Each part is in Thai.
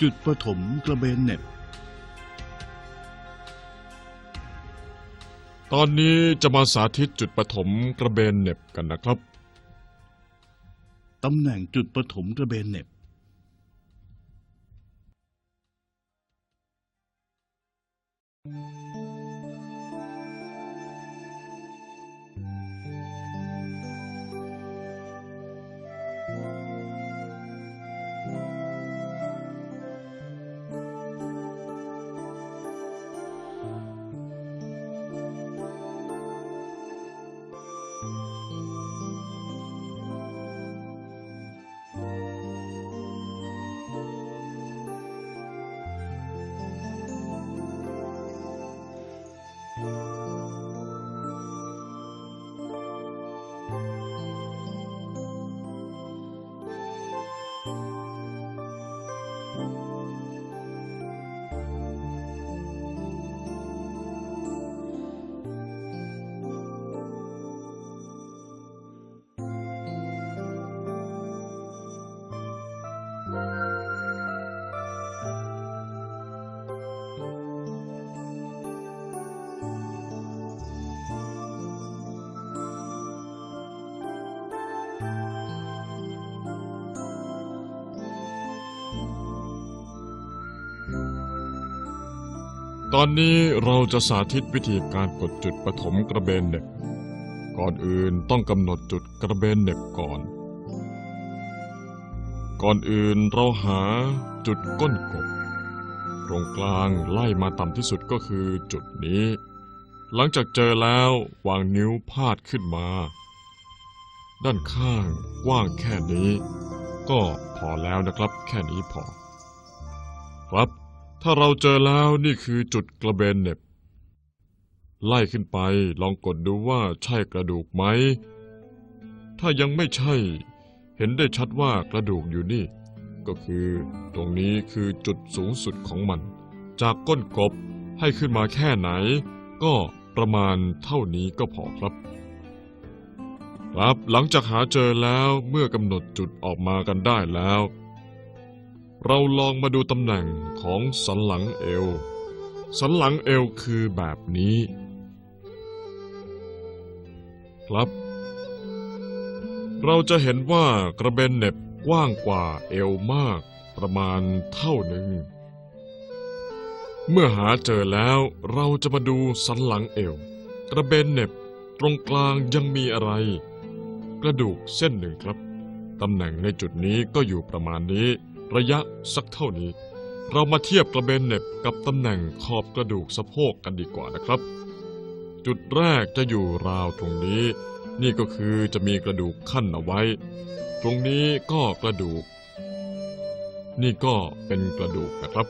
จุดประถมกระเบนเหน็บ ตอนนี้จะมาสาธิตจุดปฐมกระเบนเหน็บกันนะครับ ตำแหน่งจุดประถมกระเบนเหน็บ ตอนนี้เราจะสาธิตวิธีการกดจุดปฐมกระเบนเหน็บก่อนอื่นต้องกำหนดจุดกระเบนเหน็บก่อน ก่อนอื่นเราหาจุดก้นกบ ตรงกลางไล่มาต่ำที่สุดก็คือจุดนี้ หลังจากเจอแล้ววางนิ้วพาดขึ้นมา ด้านข้างกว้างแค่นี้ ก็พอแล้วนะครับแค่นี้พอ ครับ ถ้าเราเจอแล้วนี่คือจุดกระเบนเน็บ ไล่ขึ้นไปลองกดดูว่าใช่กระดูกไหม ถ้ายังไม่ใช่ เห็นได้ชัดว่ากระดูกอยู่นี่ ก็คือ ตรงนี้คือจุดสูงสุดของมัน จากก้นกบให้ขึ้นมาแค่ไหน ก็ประมาณเท่านี้ก็พอครับครับหลังจากหาเจอแล้วเมื่อกำหนดจุดออกมากันได้แล้ว เราลองมาดูตำแหน่งของสันหลังเอว สันหลังเอวคือแบบนี้ ครับ เราจะเห็นว่ากระเบนเน็บกว้างกว่าเอวมากประมาณเท่าหนึ่ง เมื่อหาเจอแล้วเราจะมาดูสันหลังเอว กระเบนเน็บตรงกลางยังมีอะไร กระดูกเส้นหนึ่งครับ ตำแหน่งในจุดนี้ก็อยู่ประมาณนี้ ระยะสักเท่านี้ เรามาเทียบกระเบนเน็บกับตำแหน่งขอบกระดูกสะโพกกันดีกว่านะครับ จุดแรกจะอยู่ราวตรงนี้ นี่ก็คือจะมีกระดูกขั้นเอาไว้ ตรงนี้ก็กระดูก นี่ก็เป็นกระดูกนะครับ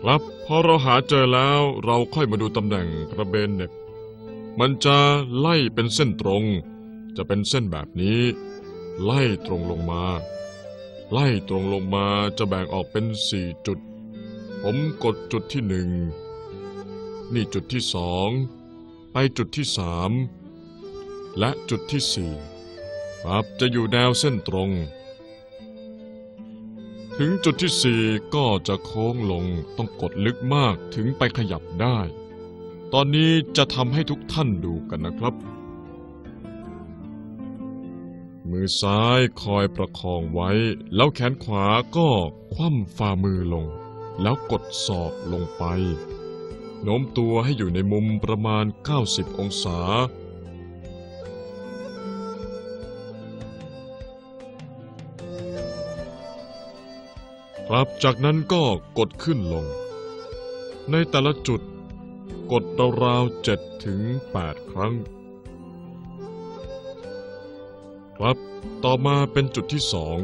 ครับพอเราหาเจอแล้วเราค่อยมาดูตำแหน่งกระเบนเน็บมันจะไล่เป็นเส้นตรง จะเป็นเส้นแบบนี้ ไล่ตรงลงมา ไล่ตรงลงมาจะแบ่งออกเป็นสี่จุด ผมกดจุดที่หนึ่งนี่จุดที่สองไปจุดที่สามและจุดที่สี่ครับจะอยู่แนวเส้นตรง ถึงจุดที่สี่ก็จะโค้งลงต้องกดลึกมากถึงไปขยับได้ ตอนนี้จะทำให้ทุกท่านดูกันนะครับ มือซ้ายคอยประคองไว้ แล้วแขนขวาก็คว่ำฝ่ามือลง แล้วกดศอกลงไปโน้มตัวให้อยู่ในมุมประมาณ 90 องศา ครับจากนั้นก็กดขึ้นลง ในแต่ละจุดกดราวๆ7ถึง 8 ครั้ง ครับ ต่อมาเป็นจุดที่สอง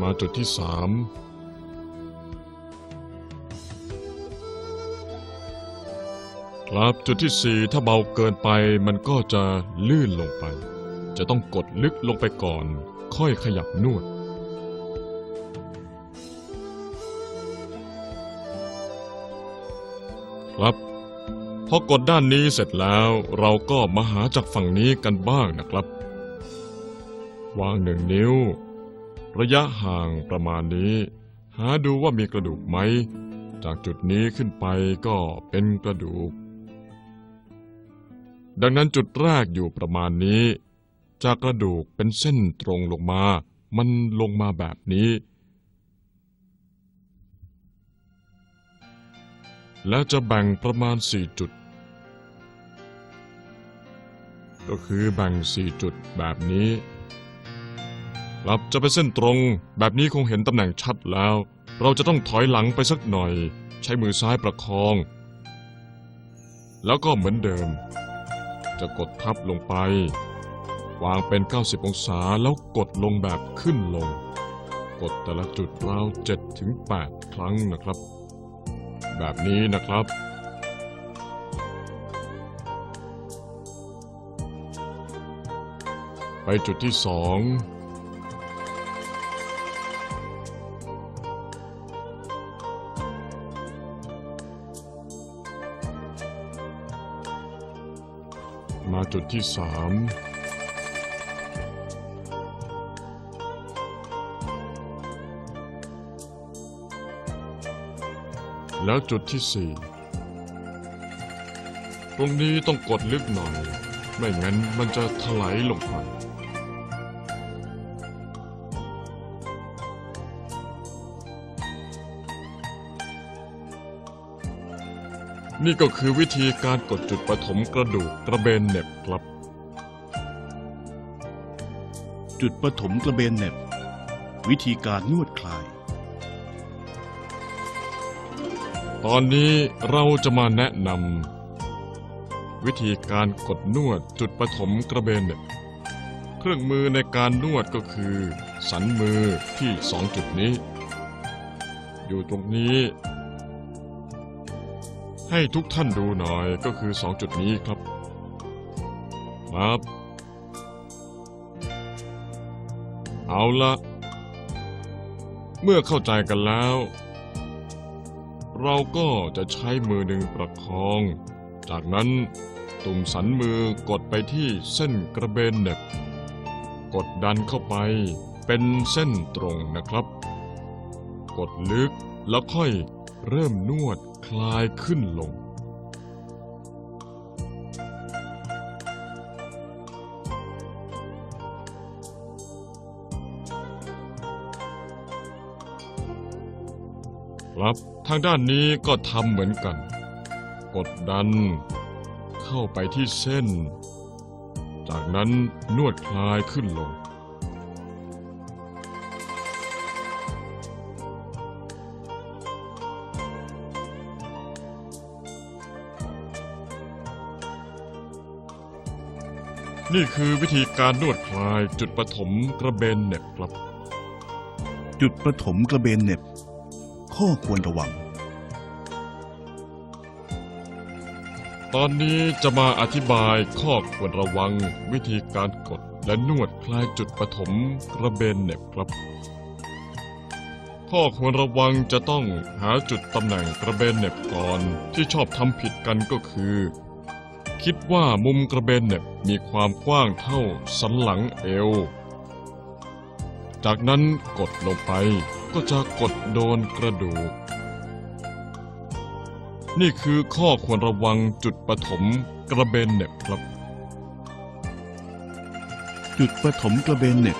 มาจุดที่สามครับจุดที่สี่ถ้าเบาเกินไปมันก็จะลื่นลงไป จะต้องกดลึกลงไปก่อน ค่อยขยับนวด ครับ พอกดด้านนี้เสร็จแล้วเราก็มาหาจากฝั่งนี้กันบ้างนะครับ วางหนึ่งนิ้ว ระยะห่างประมาณนี้ หาดูว่ามีกระดูกไหม จากจุดนี้ขึ้นไปก็เป็นกระดูก ดังนั้นจุดแรกอยู่ประมาณนี้ จากกระดูกเป็นเส้นตรงลงมา มันลงมาแบบนี้ แล้วจะแบ่งประมาณ 4 จุด ก็คือแบ่ง 4 จุดแบบนี้ครับจะเป็นเส้นตรง แบบนี้คงเห็นตำแหน่งชัดแล้ว เราจะต้องถอยหลังไปสักหน่อย ใช้มือซ้ายประคอง แล้วก็เหมือนเดิม จะกดทับลงไป วางเป็น 90 องศาแล้วกดลงแบบขึ้นลง กดแต่ละจุดราว7ถึง8ครั้งนะครับ แบบนี้นะครับ ไปจุดที่สองมาจุดที่สาม แล้วจุดที่สี่ตรงนี้ต้องกดลึกหน่อย ไม่งั้นมันจะถลายลงไปนี่ก็คือวิธีการกดจุดปฐมกระดูกกระเบนเน็บครับ จุดปฐมกระเบนเน็บ วิธีการนวดคลาย ตอนนี้เราจะมาแนะนำวิธีการกดนวดจุดปฐมกระเบนเหน็บเครื่องมือในการนวดก็คือ สันมือที่สองจุดนี้ อยู่ตรงนี้ ให้ทุกท่านดูหน่อยก็คือสองจุดนี้ครับครับเอาละเมื่อเข้าใจกันแล้ว เราก็จะใช้มือหนึ่งประคอง จากนั้นตุ่มสันมือกดไปที่เส้นกระเบนเหน็บ กดดันเข้าไปเป็นเส้นตรงนะครับ กดลึกแล้วค่อยเริ่มนวดคลายขึ้นลง ครับ ทางด้านนี้ก็ทำเหมือนกัน กดดัน เข้าไปที่เส้น จากนั้นนวดคลายขึ้นลง นี่คือวิธีการนวดคลายจุดปฐมกระเบนเหน็บครับ จุดปฐมกระเบนเหน็บ ข้อควรระวัง ตอนนี้จะมาอธิบายข้อควรระวัง วิธีการกดและนวดคลายจุดปฐมกระเบนเน็บครับ ข้อควรระวังจะต้องหาจุดตำแหน่งกระเบนเน็บก่อนที่ชอบทำผิดกันก็คือ คิดว่ามุมกระเบนเน็บมีความกว้างเท่าสันหลังเอว จากนั้นกดลงไป ก็จะกดโดนกระดูก นี่คือข้อควรระวังจุดปฐมกระเบนเหน็บครับ จุดปฐมกระเบนเหน็บ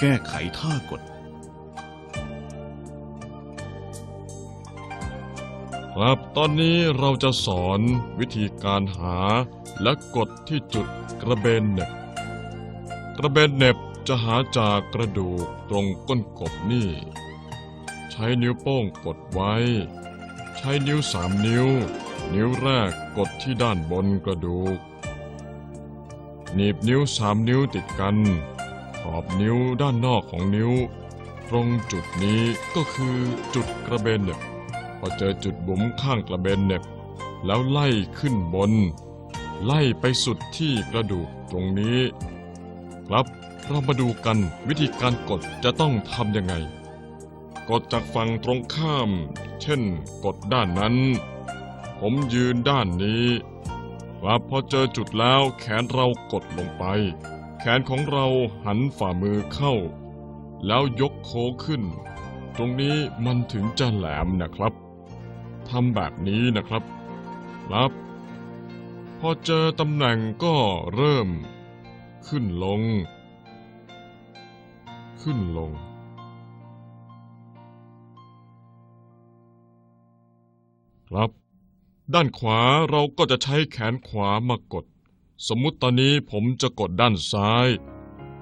แก้ไขท่ากด ครับตอนนี้เราจะสอนวิธีการหาและกดที่จุดกระเบนเหน็บ กระเบนเหน็บจะหาจากกระดูกตรงก้นกบนี่ ใช้นิ้วโป้งกดไว้ ใช้นิ้วสามนิ้ว นิ้วแรกกดที่ด้านบนกระดูก หนีบนิ้วสามนิ้วติดกัน ขอบนิ้วด้านนอกของนิ้ว ตรงจุดนี้ก็คือจุดกระเบนเน็บพอเจอจุดบุ๋มข้างกระเบนเน็บ แล้วไล่ขึ้นบน ไล่ไปสุดที่กระดูกตรงนี้ ครับเรามาดูกันวิธีการกดจะต้องทำยังไง กดจากฝั่งตรงข้าม เช่น กดด้านนั้น ผมยืนด้านนี้ครับพอเจอจุดแล้วแขนเรากดลงไป แขนของเราหันฝ่ามือเข้า แล้วยกโค้งขึ้น ตรงนี้มันถึงจะแหลมนะครับทำแบบนี้นะครับรับ พอเจอตำแหน่งก็เริ่ม ขึ้นลง ขึ้นลง ครับ ด้านขวาเราก็จะใช้แขนขวามากด สมมุติตอนนี้ผมจะกดด้านซ้าย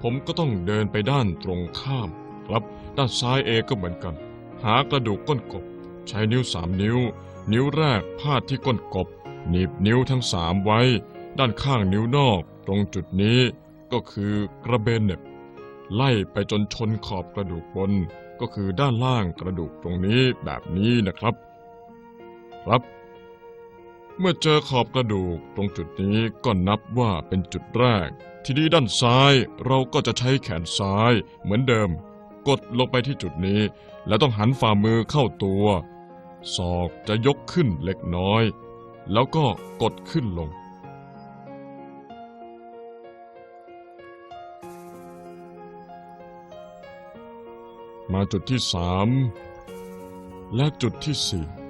ผมก็ต้องเดินไปด้านตรงข้าม ครับด้านซ้ายเองก็เหมือนกัน หากระดูกก้นกบ ใช้นิ้วสามนิ้ว นิ้วแรกพาดที่ก้นกบหนีบนิ้วทั้งสามไว้ ด้านข้างนิ้วนอกตรงจุดนี้ก็คือกระเบนเน็บไล่ไปจนชนขอบกระดูกบน ก็คือด้านล่างกระดูกตรงนี้แบบนี้นะครับ ครับ เมื่อเจอขอบกระดูกตรงจุดนี้ก็นับว่าเป็นจุดแรก ทีนี้ด้านซ้ายเราก็จะใช้แขนซ้ายเหมือนเดิม กดลงไปที่จุดนี้ แล้วต้องหันฝ่ามือเข้าตัวศอกจะยกขึ้นเล็กน้อย แล้วก็กดขึ้นลง มาจุดที่สามและจุดที่สี่